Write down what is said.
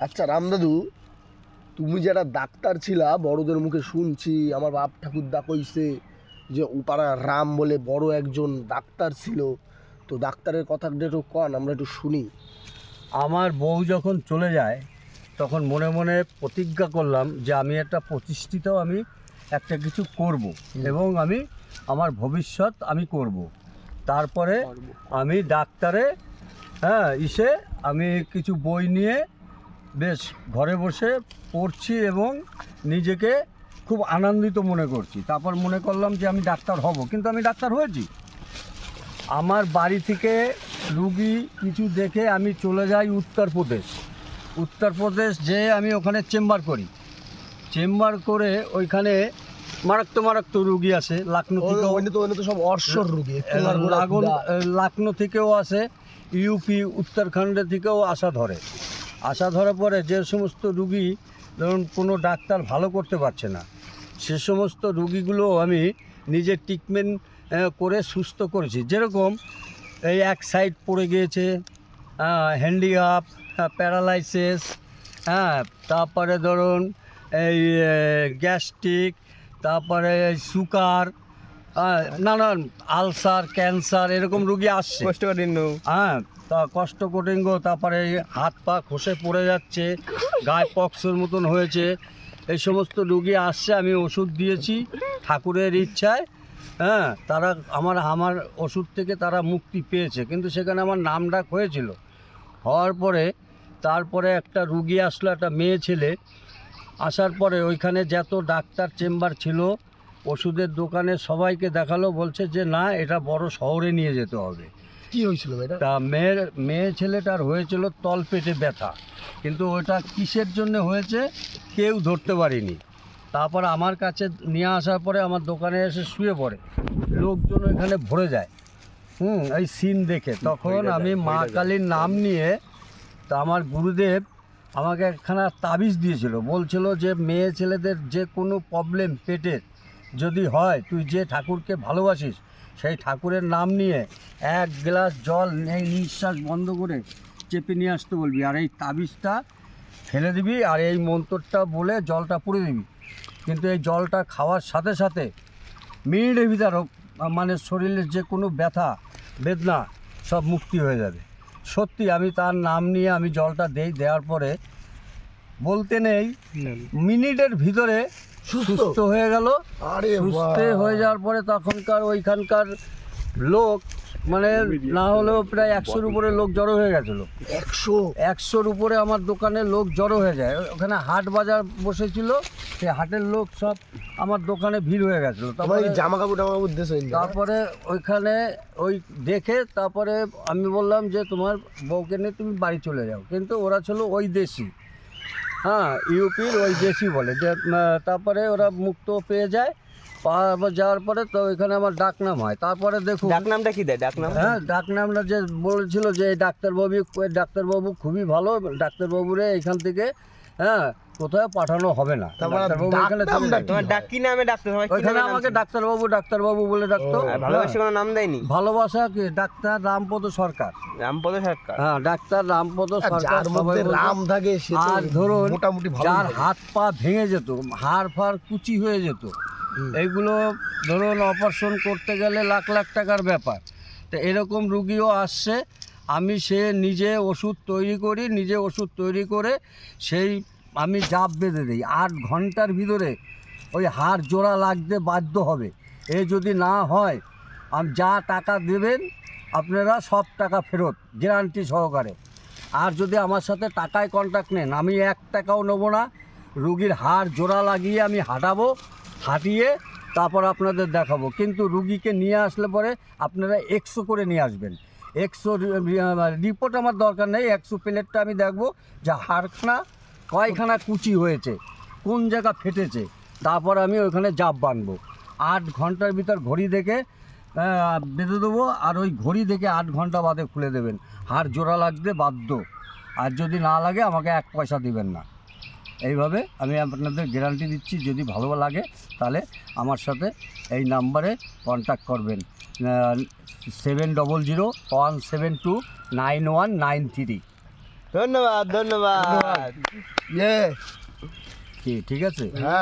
আচ্ছা রামদাদু তুমি যারা ডাক্তার ছিলা বড়দের মুখে শুনছি আমার বাপ ঠাকুরদা কইছে যে উপারা রাম বলে বড় একজন ডাক্তার ছিল। তো ডাক্তারের কথা একটু কন আমরা একটু শুনি। আমার বউ যখন চলে যায় তখন মনে মনে প্রতিজ্ঞা করলাম যে আমি একটা প্রতিষ্ঠিত আমি একটা কিছু করব এবং আমি আমার ভবিষ্যৎ আমি করব। তারপরে আমি ডাক্তারে হ্যাঁ ইসে আমি কিছু বই নিয়ে বেশ ঘরে বসে পড়ছি এবং নিজেকে খুব আনন্দিত মনে করছি। তারপর মনে করলাম যে আমি ডাক্তার হব কিন্তু আমি ডাক্তার হয়েছি। আমার বাড়ি থেকে রুগী কিছু দেখে আমি চলে যাই উত্তরপ্রদেশ। উত্তরপ্রদেশ যে আমি ওখানে চেম্বার করি। চেম্বার করে ওইখানে মারাত্মক মারাত্মক রুগী আসে লাকনো থেকে সব অর্শর রুগী। লাকনো থেকেও আসে ইউপি উত্তরাখণ্ডে থেকেও আসা ধরে। আসা ধরার পরে যে সমস্ত রুগী, ধরুন কোনো ডাক্তার ভালো করতে পারছে না, সে সমস্ত রুগীগুলো আমি নিজে ট্রিটমেন্ট করে সুস্থ করেছি। যেরকম এই এক সাইড পড়ে গিয়েছে হ্যান্ডিক্যাপ প্যারালাইসিস হ্যাঁ তারপরে ধরুন এই গ্যাস্ট্রিক তারপরে সুগার নানান আলসার ক্যান্সার এরকম রুগী আসছে। কোষ্ঠকাঠিন্য হ্যাঁ তা কষ্ট কষ্টকটিঙ্গ তারপরে হাত পা খসে পড়ে যাচ্ছে গায়ে পক্সের মতন হয়েছে। এই সমস্ত রুগী আসছে আমি ওষুধ দিয়েছি ঠাকুরের ইচ্ছায়। হ্যাঁ তারা আমার আমার ওষুধ থেকে তারা মুক্তি পেয়েছে কিন্তু সেখানে আমার নাম ডাক হয়েছিল। হওয়ার পরে তারপরে একটা রুগী আসলো একটা মেয়ে ছেলে। আসার পরে ওইখানে যত ডাক্তার চেম্বার ছিল ওষুধের দোকানে সবাইকে দেখাল বলছে যে না এটা বড় শহরে নিয়ে যেতে হবে। কি হয়েছিল এটা? তা মেয়ের মেয়ে ছেলেটার হয়েছিল তলপেটে ব্যথা। কিন্তু ওটা কিসের জন্য হয়েছে কেউ ধরতে পারিনি। তারপর আমার কাছে নিয়ে আসার পরে আমার দোকানে এসে শুয়ে পড়ে। লোকজন এখানে ভরে যায়। হুম এই সিন দেখে। তখন আমি মা কালীর নাম নিয়ে তা আমার গুরুদেব আমাকে একখানা তাবিজ দিয়েছিল। বলছিল যে মেয়ে ছেলেদের যে কোনো প্রবলেম পেটের যদি হয় তুই যে ঠাকুরকে ভালোবাসিস সেই ঠাকুরের নাম নিয়ে এক গ্লাস জল নেই নিঃশ্বাস বন্ধ করে চেপে নিয়ে আসতে বলবি। আর এই তাবিজটা ফেলে দিবি আর এই মন্ত্রটা বলে জলটা পুড়ে দিবি। কিন্তু এই জলটা খাওয়ার সাথে সাথে মিনিটের ভিতর মানে শরীরের যে কোনো ব্যথা বেদনা সব মুক্তি হয়ে যাবে। সত্যি আমি তার নাম নিয়ে আমি জলটা দেই দেওয়ার পরে বলতে নেই মিনিটের ভিতরে সুস্থ। হয়ে গেল। আরে সুস্থ হয়ে যাওয়ার পরে তখনকার ওইখানকার লোক মানে না হলেও প্রায় একশোর উপরে লোক জড়ো হয়ে গেছিল একশো? একশোর উপরে আমার দোকানে লোক জড়ো হয়ে যায়। ওখানে হাট বাজার বসেছিল সেই হাটের লোক সব আমার দোকানে ভিড় হয়ে গেছিল। তারপরে জামা কাপড় টামা কাপড় তারপরে ওইখানে ওই দেখে তারপরে আমি বললাম যে তোমার বউকে নিয়ে তুমি বাড়ি চলে যাও। কিন্তু ওরা ছিল ওই দেশি। হ্যাঁ ইউপির ওই দেশি বলে যে তারপরে ওরা মুক্ত পেয়ে যায় যাওয়ার পরে তো ওইখানে আমার ডাকনাম হয়। তারপরে দেখুন ডাকনামটা কি দেয়? ডাকনাম? হ্যাঁ ডাকনামটা যে বলেছিল যে ডাক্তারবাবু ডাক্তারবাবু খুবই ভালো ডাক্তারবাবুরে এখান থেকে হ্যাঁ কোথাও পাঠানো হবে না। তোমার ডাক কি নামে ডাকতে ওইখানে আমাকে ডাক্তারবাবু ডাক্তারবাবু বলে ডাকতো। ভালোবাসে কোনো নাম দেয়নি? ভালোবাসা কি? ডাক্তার রামপদ সরকার। রামপদ সরকার? হ্যাঁ ডাক্তার রামপদ সরকার। রাম থাকে আর ধরুন মোটামুটি যার হাত পা ভেঙে যেত হাড় ফাড় কুচি হয়ে যেত এইগুলো ধরুন অপারেশন করতে গেলে লাখ লাখ টাকার ব্যাপার। তো এরকম রুগীও আসছে আমি সে নিজে ওষুধ তৈরি করি, নিজে ওষুধ তৈরি করে সেই আমি জাপ বেঁধে দিই। আট ঘণ্টার ভিতরে ওই হাড় জোড়া লাগতে বাধ্য হবে। এ যদি না হয়, আম যা টাকা দেবেন, আপনারা সব টাকা ফেরত, গ্যারান্টি সহকারে। আর যদি আমার সাথে টাকায় কন্ট্যাক্ট নেন, আমি এক টাকাও নেব না। রুগীর হাড় জোড়া লাগিয়ে আমি হাঁটাবো, হাঁটিয়ে তারপর আপনাদের দেখাবো। কিন্তু রুগীকে নিয়ে আসলে পরে আপনারা একশো করে নিয়ে আসবেন। একশো রিপোর্ট আমার দরকার নেই, একশো প্লেটটা আমি দেখব। যে হাড়খানা, কয়খানা কুচি হয়েছে, কোন জায়গা ফেটেছে, তারপর আমি ওইখানে জাপ বানবো। আট ঘণ্টার ভিতর ঘড়ি দেখে বেঁধে দেবো, আর ওই ঘড়ি দেখে আট ঘণ্টা বাদে খুলে দেবেন। হাড় জোড়া লাগতে বাধ্য। আর যদি না লাগে, আমাকে এক পয়সা দিবেন না। এইভাবে আমি আপনাদের গ্যারান্টি দিচ্ছি, যদি ভালো লাগে, তাহলে আমার সাথে এই নাম্বারে কন্ট্যাক্ট করবেন। Seven double zero one seven two nine one nine three ধন্যবাদ ধন্যবাদ। ঠিক আছে? হ্যাঁ।